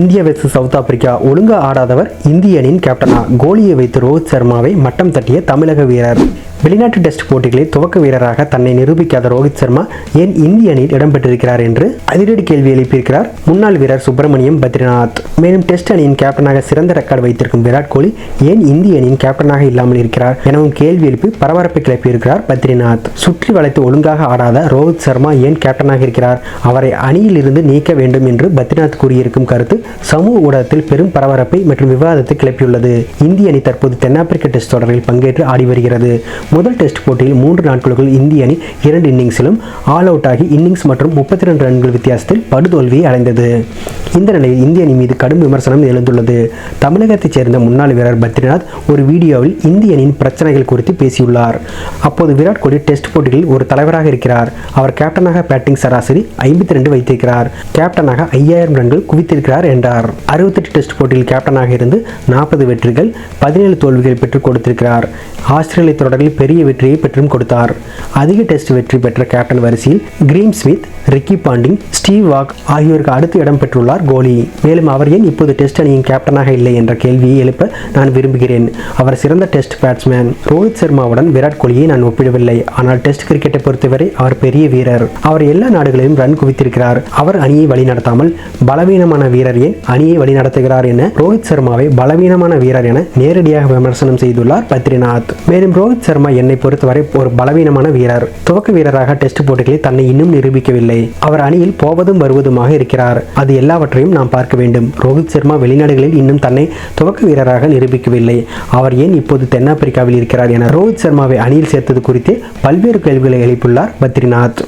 இந்திய versus south Africa ஒழுங்கா ஆடாதவர் இந்திய அணியின் கேப்டனா கோலியை வைத்து ரோஹித் சர்மாவை மட்டம் தட்டிய தமிழக வீரர். வெளிநாட்டு டெஸ்ட் போட்டிகளில் துவக்க வீரராக தன்னை நிரூபிக்காத ரோஹித் சர்மா ஏன் இந்திய அணியில் இடம்பெற்றிருக்கிறார் என்று அதிரடி கேள்வி எழுப்பியிருக்கிறார் முன்னாள் வீரர் சுப்பிரமணியம் பத்ரிநாத். மேலும் டெஸ்ட் அணியின் கேப்டனாக சிறந்த ரெக்கார்டு வைத்திருக்கும் விராட் கோலி ஏன் இந்திய அணியின் கேப்டனாக இல்லாமல் இருக்கிறார் எனவும் கேள்வி எழுப்பி பரபரப்பை கிளப்பியிருக்கிறார் பத்ரிநாத். சுற்றி வளைத்து ஒழுங்காக ஆடாத ரோஹித் சர்மா ஏன் கேப்டனாக இருக்கிறார்? அவரை அணியில் இருந்து நீக்க வேண்டும் என்று பத்ரிநாத் கூறியிருக்கும் கருத்து சமூக ஊடகத்தில் பெரும் பரபரப்பை மற்றும் விவாதத்தை கிளப்பியுள்ளது. இந்திய அணி தற்போது தென்னாப்பிரிக்க டெஸ்ட் தொடரில் பங்கேற்று ஆடி வருகிறது. முதல் டெஸ்ட் போட்டியில் மூன்று நாட்களுக்குள் இந்திய அணி இரண்டு இன்னிங்ஸிலும் ஆல் அவுட் ஆகி இன்னிங்ஸ் மற்றும் முப்பத்தி ரெண்டு ரன்கள் வித்தியாசத்தில் படுதோல்வியை அடைந்தது. இந்த நிலையில் இந்திய அணி மீது கடும் விமர்சனம் எழுந்துள்ளது. தமிழகத்தைச் சேர்ந்த முன்னாள் வீரர் பத்ரிநாத் ஒரு வீடியோவில் இந்திய அணியின் பிரச்சனைகள் குறித்து பேசியுள்ளார். அப்போது விராட் கோலி டெஸ்ட் போட்டிகளில் ஒரு தலைவராக இருக்கிறார். அவர் கேப்டனாக பேட்டிங் சராசரி ஐம்பத்தி ரெண்டு வைத்திருக்கிறார். கேப்டனாக ஐயாயிரம் ரன்கள் குவித்திருக்கிறார் என்றார். அறுபத்தெட்டு டெஸ்ட் போட்டியில் கேப்டனாக இருந்து நாற்பது வெற்றிகள் பதினேழு தோல்விகள் பெற்றுக் கொடுத்திருக்கிறார். ஆஸ்திரேலிய தொடரில் பெரிய வெற்றியை பெற்றும் கொடுத்தார். அதிக டெஸ்ட் வெற்றி பெற்ற கேப்டன் வரிசையில் Graeme Smith Ricky Ponting Steve Waugh ஆகியோருக்கு அடுத்து இடம் பெற்றுள்ளார். கோலி. மேலும் அவர் ஏன் இப்போது டெஸ்ட் அணியின் கேப்டனாக இல்லை என்ற கேள்வியை எழுப்ப நான் விரும்புகிறேன். அவர் சிறந்த டெஸ்ட் பேட்ஸ்மேன் ரோஹித் சர்மாவுடன் விராட் கோலியை நான் ஒப்பிடவில்லை. ஆனால் டெஸ்ட் கிரிக்கெட்டை பொறுத்தவரை அவர் பெரிய வீரர். அவர் எல்லா நாடுகளையும் ரன் குவித்திருக்கிறார். அவர் அணியை வழிநடத்தாமல் பலவீனமான வீரர் ஏன் அணியை வழிநடத்துகிறார் என ரோஹித் சர்மாவை பலவீனமான வீரர் என நேரடியாக விமர்சனம் செய்துள்ளார் பத்ரிநாத். மேலும் ரோஹித் சர்மா என்னை பொறுத்தவரை ஒரு பலவீனமான வீரர். துவக்க வீரராக டெஸ்ட் போட்டிகளில் தன்னை இன்னும் நிரூபிக்கவில்லை. அவர் அணியில் போவதும் வருவதுமாக இருக்கிறார். அது எல்லாவற்றையும் நாம் பார்க்க வேண்டும். ரோஹித் சர்மா வெளிநாடுகளில் இன்னும் தன்னை துவக்க வீரராக நிரூபிக்கவில்லை. அவர் ஏன் இப்போது தென்னாப்பிரிக்காவில் இருக்கிறார் என ரோஹித் சர்மாவை அணியில் சேர்த்தது குறித்து பல்வேறு கேள்விகளை எழுப்பியுள்ளார் பத்ரிநாத்.